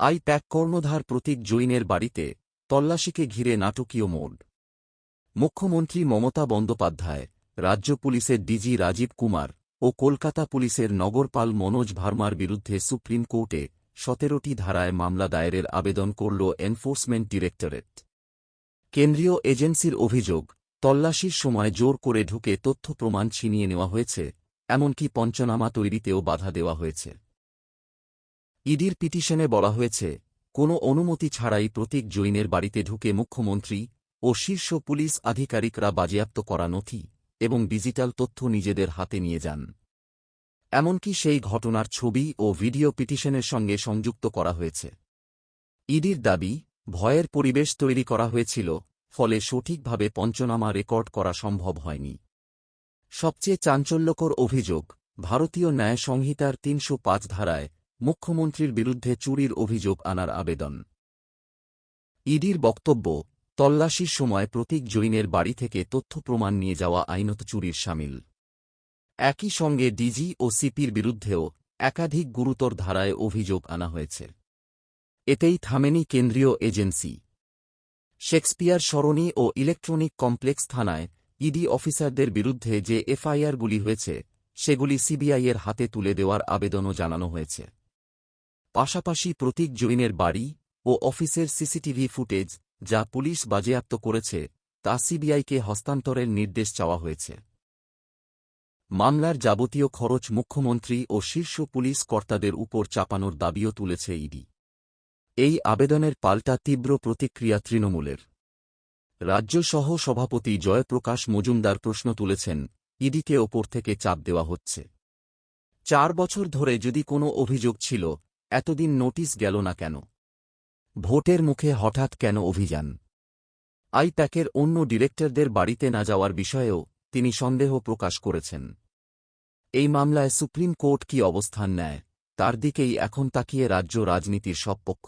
I pack কর্ণধার প্রতীক জৈনের বাড়িতে, তল্লাশিকে ঘিরে নাটকীয় মোড়। মুখ্যমন্ত্রী মমতা বন্দ্যোপাধ্যায়, রাজ্য পুলিশের ডিজি রাজীব কুমার ও কলকাতা পুলিশের নগরপাল মনোজ ভার্মার বিরুদ্ধে সুপ্রিম কোর্টে সতেরোটি ধারায় মামলা দায়েরের আবেদন করল এনফোর্সমেন্ট ডিরেক্টরেট। কেন্দ্রীয় এজেন্সির অভিযোগ, তল্লাশির সময় জোর করে ঢুকে তথ্য প্রমাণ ছিনিয়ে নেওয়া হয়েছে, এমনকি পঞ্চনামা তৈরিতেও বাধা দেওয়া হয়েছে। ইডির পিটিশনে বলা হয়েছে, কোনো অনুমতি ছাড়াই প্রতীক জৈনের বাড়িতে ঢুকে মুখ্যমন্ত্রী ও শীর্ষ পুলিশ আধিকারিকরা বাজেয়াপ্ত করা নথি এবং ডিজিটাল তথ্য নিজেদের হাতে নিয়ে যান। এমনকি সেই ঘটনার ছবি ও ভিডিও পিটিশনের সঙ্গে সংযুক্ত করা হয়েছে। ইডির দাবি, ভয়ের পরিবেশ তৈরি করা হয়েছিল, ফলে সঠিকভাবে পঞ্চনামা রেকর্ড করা সম্ভব হয়নি। সবচেয়ে চাঞ্চল্যকর অভিযোগ, ভারতীয় ন্যায় সংহিতার তিনশো পাঁচ ধারায় মুখ্যমন্ত্রীর বিরুদ্ধে চুরির অভিযোগ আনার আবেদন। ইডির বক্তব্য, তল্লাশির সময় প্রতীক জৈনের বাড়ি থেকে তথ্য প্রমাণ নিয়ে যাওয়া আইনত চুরির সামিল। একই সঙ্গে ডিজি ও সিপির বিরুদ্ধেও একাধিক গুরুতর ধারায় অভিযোগ আনা হয়েছে। এতেই থামেনি কেন্দ্রীয় এজেন্সি। শেক্সপিয়ার সরণি ও ইলেকট্রনিক কমপ্লেক্স থানায় ইডি অফিসারদের বিরুদ্ধে যে এফআইআরগুলি হয়েছে, সেগুলি সিবিআইয়ের হাতে তুলে দেওয়ার আবেদনও জানানো হয়েছে। পাশাপাশি প্রতীক জৈনের বাড়ি ও অফিসের সিসিটিভি ফুটেজ যা পুলিশ বাজেয়াপ্ত করেছে তা সিবিআইকে হস্তান্তরের নির্দেশ চাওয়া হয়েছে। মামলার যাবতীয় খরচ মুখ্যমন্ত্রী ও শীর্ষ পুলিশ কর্তাদের উপর চাপানোর দাবিও তুলেছে ইডি। এই আবেদনের পাল্টা তীব্র প্রতিক্রিয়া তৃণমূলের। রাজ্যসহ সভাপতি জয়প্রকাশ মজুমদার প্রশ্ন তুলেছেন, ইডিকে ওপর থেকে চাপ দেওয়া হচ্ছে। চার বছর ধরে যদি কোনো অভিযোগ ছিল এতদিন নোটিশ গেল না কেন? ভোটের মুখে হঠাৎ কেন অভিযান? আইপ্যাকের অন্য ডিরেক্টরদের বাড়িতে না যাওয়ার বিষয়েও তিনি সন্দেহ প্রকাশ করেছেন। এই মামলায় সুপ্রিম কোর্ট কি অবস্থান নেয়, তার দিকেই এখন তাকিয়ে রাজ্য রাজনীতির সব পক্ষ।